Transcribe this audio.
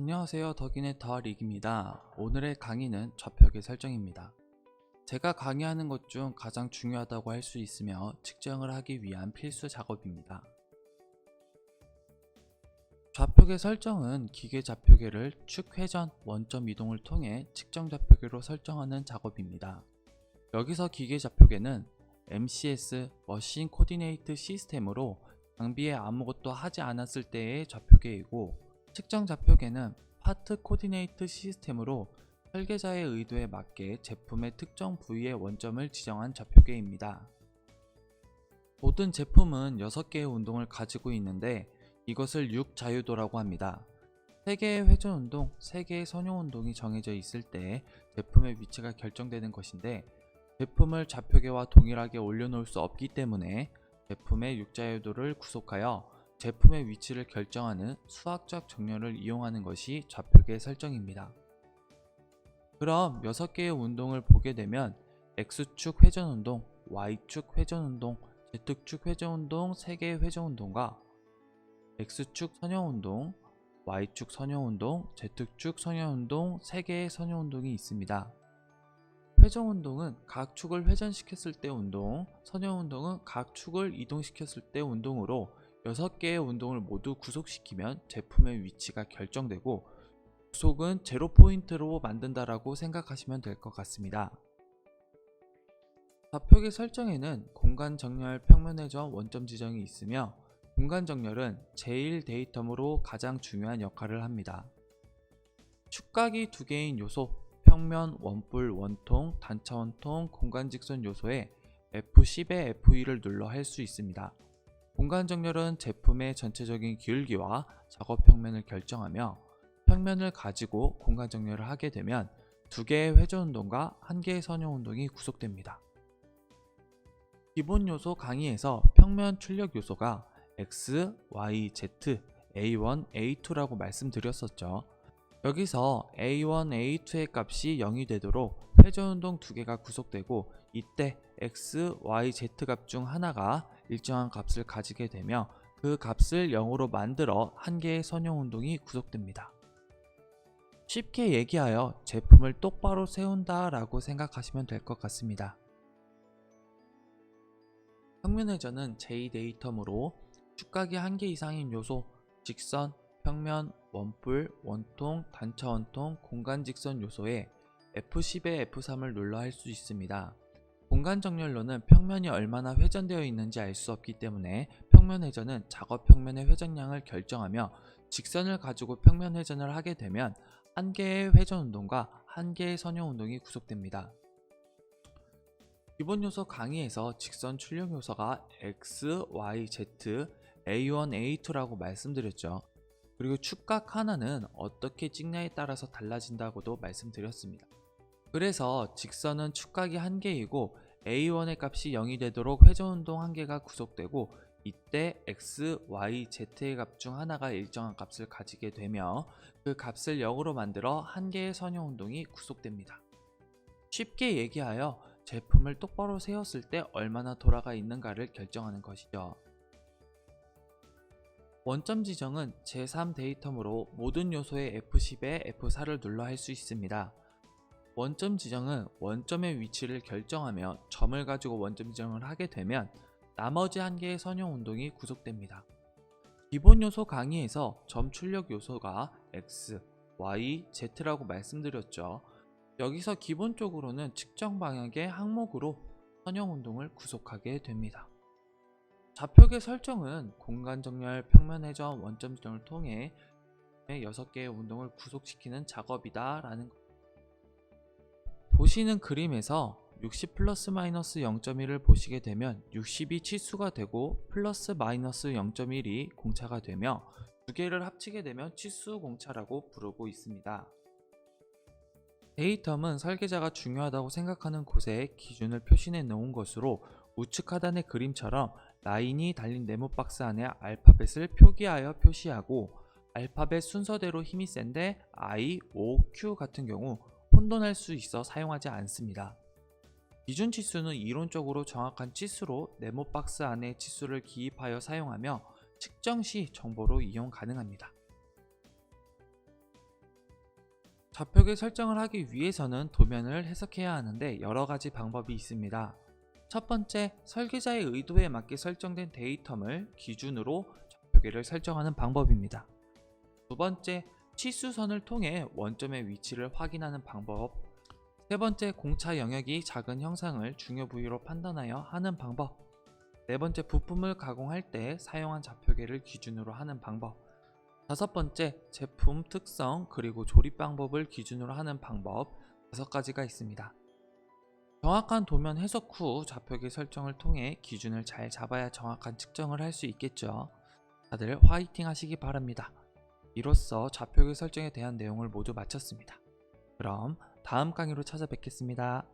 안녕하세요. 덕인의 더리기입니다. 오늘의 강의는 좌표계 설정입니다. 제가 강의하는 것 중 가장 중요하다고 할 수 있으며 측정을 하기 위한 필수 작업입니다. 좌표계 설정은 기계 좌표계를 축 회전 원점 이동을 통해 측정 좌표계로 설정하는 작업입니다. 여기서 기계 좌표계는 MCS 머신 코디네이트 시스템으로 장비에 아무것도 하지 않았을 때의 좌표계이고 측정 좌표계는 파트 코디네이트 시스템으로 설계자의 의도에 맞게 제품의 특정 부위의 원점을 지정한 좌표계입니다. 모든 제품은 6개의 운동을 가지고 있는데 이것을 6자유도라고 합니다. 3개의 회전 운동, 3개의 선용 운동이 정해져 있을 때 제품의 위치가 결정되는 것인데 제품을 좌표계와 동일하게 올려놓을 수 없기 때문에 제품의 6자유도를 구속하여 제품의 위치를 결정하는 수학적 정렬을 이용하는 것이 좌표계 설정입니다. 그럼 6개의 운동을 보게 되면 X축 회전 운동, Y축 회전 운동, Z축 회전 운동 3개의 회전 운동과 X축 선형 운동, Y축 선형 운동, Z축 선형 운동 3개의 선형 운동이 있습니다. 회전 운동은 각 축을 회전시켰을 때 운동, 선형 운동은 각 축을 이동시켰을 때 운동으로 6개의 운동을 모두 구속시키면 제품의 위치가 결정되고 구속은 제로 포인트로 만든다라고 생각하시면 될 것 같습니다. 좌표계 설정에는 공간 정렬 평면 회전 원점 지정이 있으며 공간 정렬은 제1 데이텀으로 가장 중요한 역할을 합니다. 축각이 두 개인 요소, 평면, 원뿔, 원통, 단차 원통, 공간 직선 요소에 F10의 F2를 눌러 할 수 있습니다. 공간 정렬은 제품의 전체적인 기울기와 작업 평면을 결정하며 평면을 가지고 공간 정렬을 하게 되면 두 개의 회전 운동과 한 개의 선형 운동이 구속됩니다. 기본 요소 강의에서 평면 출력 요소가 X, Y, Z, A1, A2라고 말씀드렸었죠. 여기서 A1, A2의 값이 0이 되도록 회전 운동 두 개가 구속되고 이때 X, Y, Z 값 중 하나가 일정한 값을 가지게 되며 그 값을 0으로 만들어 한 개의 선형 운동이 구속됩니다. 쉽게 얘기하여 제품을 똑바로 세운다 라고 생각하시면 될 것 같습니다. 평면 회전은 j 데이 텀으로 축각이 한 개 이상인 요소, 직선, 평면, 원뿔, 원통, 단차 원통, 공간 직선 요소에 F10의 F3을 눌러 할 수 있습니다. 공간 정렬로는 평면이 얼마나 회전되어 있는지 알 수 없기 때문에 평면 회전은 작업 평면의 회전량을 결정하며 직선을 가지고 평면 회전을 하게 되면 한 개의 회전 운동과 한 개의 선형 운동이 구속됩니다. 기본 요소 강의에서 직선 출력 요소가 X, Y, Z, A1, A2라고 말씀드렸죠. 그리고 축각 하나는 어떻게 찍냐에 따라서 달라진다고도 말씀드렸습니다. 그래서 직선은 축각이 한 개이고 A1의 값이 0이 되도록 회전 운동 한 개가 구속되고 이때 X, Y, Z의 값 중 하나가 일정한 값을 가지게 되며 그 값을 0으로 만들어 한 개의 선형 운동이 구속됩니다. 쉽게 얘기하여 제품을 똑바로 세웠을 때 얼마나 돌아가 있는가를 결정하는 것이죠. 원점 지정은 제3 데이텀으로 모든 요소의 F10에 F4를 눌러 할 수 있습니다. 원점 지정은 원점의 위치를 결정하며 점을 가지고 원점 지정을 하게 되면 나머지 한 개의 선형 운동이 구속됩니다. 기본 요소 강의에서 점 출력 요소가 X, Y, Z라고 말씀드렸죠. 여기서 기본적으로는 측정 방향의 항목으로 선형 운동을 구속하게 됩니다. 좌표계 설정은 공간 정렬, 평면 회전, 원점 지정을 통해 6개의 운동을 구속시키는 작업이다 라는 것. 보시는 그림에서 60 플러스 마이너스 0.1을 보시게 되면 60이 치수가 되고 플러스 마이너스 0.1이 공차가 되며 두 개를 합치게 되면 치수 공차라고 부르고 있습니다. 데이텀은 설계자가 중요하다고 생각하는 곳에 기준을 표시해 놓은 것으로 우측 하단의 그림처럼 라인이 달린 네모 박스 안에 알파벳을 표기하여 표시하고 알파벳 순서대로 힘이 센데 I, O, Q 같은 경우 혼돈할 수 있어 사용하지 않습니다. 기준 치수는 이론적으로 정확한 치수로 네모 박스 안에 치수를 기입하여 사용하며 측정 시 정보로 이용 가능합니다. 좌표계 설정을 하기 위해서는 도면을 해석해야 하는데 여러 가지 방법이 있습니다. 첫 번째, 설계자의 의도에 맞게 설정된 데이텀을 기준으로 좌표계를 설정하는 방법입니다. 두 번째, 치수선을 통해 원점의 위치를 확인하는 방법. 세 번째, 공차 영역이 작은 형상을 중요 부위로 판단하여 하는 방법. 네 번째, 부품을 가공할 때 사용한 좌표계를 기준으로 하는 방법. 다섯 번째, 제품 특성 그리고 조립 방법을 기준으로 하는 방법 다섯 가지가 있습니다. 정확한 도면 해석 후 좌표계 설정을 통해 기준을 잘 잡아야 정확한 측정을 할 수 있겠죠. 다들 화이팅 하시기 바랍니다. 이로써 좌표계 설정에 대한 내용을 모두 마쳤습니다. 그럼 다음 강의로 찾아뵙겠습니다.